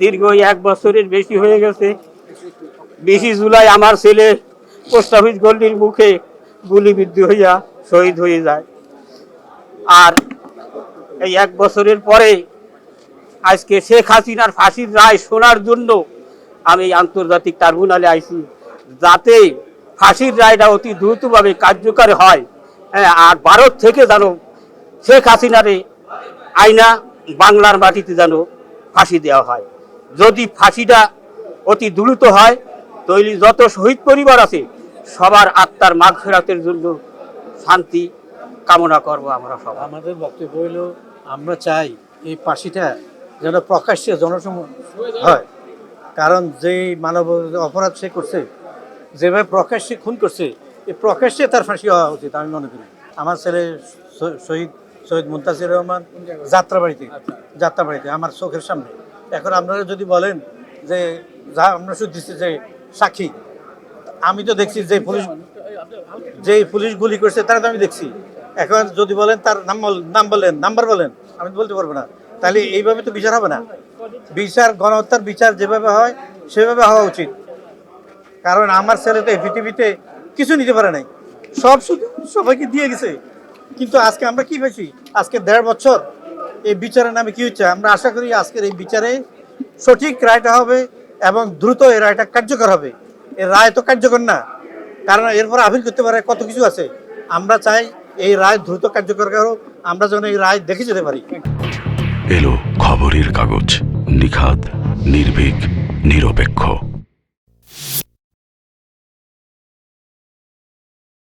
দীর্ঘ এক বছরের বেশি হয়ে গেছে। বিশে জুলাই আমার ছেলে পোস্ট অফিস গল্লির মুখে গুলিবিদ্ধ হইয়া শহীদ হয়ে যায়। আর এই এক বছরের পরে আজকে শেখ হাসিনার ফাঁসির রায় শোনার জন্য আমি আন্তর্জাতিক ট্রাইব্যুনালে আইছি। যাতে ফাঁসির রায়টা অতি দ্রুতভাবে কার্যকর হয়। হ্যাঁ আর ভারত থেকে যেন শেখ হাসিনারে আইনা বাংলার মাটিতে যেন ফাঁসি দেওয়া হয়। যদি ফাঁসিটা অতি দ্রুত হয় তৈরি যত শহীদ পরিবার আছে সবার আত্মার মাঘ ফেরাতের জন্য শান্তি কামনা করব আমরা সব আমাদের বক্তব্য হইল আমরা চাই এই ফাঁসিটা যেন প্রকাশ্যে জনসম হয়। কারণ যেই মানব অপরাধ সে করছে যেভাবে প্রকাশ্যে খুন করছে এই প্রকাশ্যে তার ফাঁসি হওয়া উচিত আমি মনে করি। আমার ছেলে শহীদ শহীদ মুন্তাসির রহমান যাত্রাবাড়িতে যাত্রাবাড়িতে আমার চোখের সামনে। এখন আপনারা যদি বলেন যে, যা আমরা শুধু দিচ্ছি যে সাক্ষী, আমি তো দেখছি যে পুলিশ যে পুলিশ গুলি করছে তারা তো আমি দেখছি। এখন যদি বলেন তার নাম নাম বলেন, নাম্বার বলেন, আমি তো বলতে পারব না। তাহলে এইভাবে তো বিচার হবে না। বিচার, গণহত্যার বিচার যেভাবে হয়, সেভাবে হওয়া উচিত। কারণ আমার ছেলে তো পৃথিবীতে কিছু নিতে পারে নাই। সব শুধু সবাইকে দিয়ে গেছে। কিন্তু আজকে আমরা কি পেয়েছি? আজকে দেড় বছর এই বিচারের নামে কি হচ্ছে? আমরা আশা করি আজকের এই বিচারে সঠিক রায়টা হবে এবং দ্রুত এই রায়টা কার্যকর হবে। এই রায় তো কার্যকর না। কারণ এরপর আপিল করতে পারে কত কিছু আছে। আমরা চাই এই রায় দ্রুত কার্যকর হোক। আমরা যেন এই রায় দেখে যেতে পারি। এলো খবরের কাগজ। নিখাদ, নির্ভীক, নিরপেক্ষ।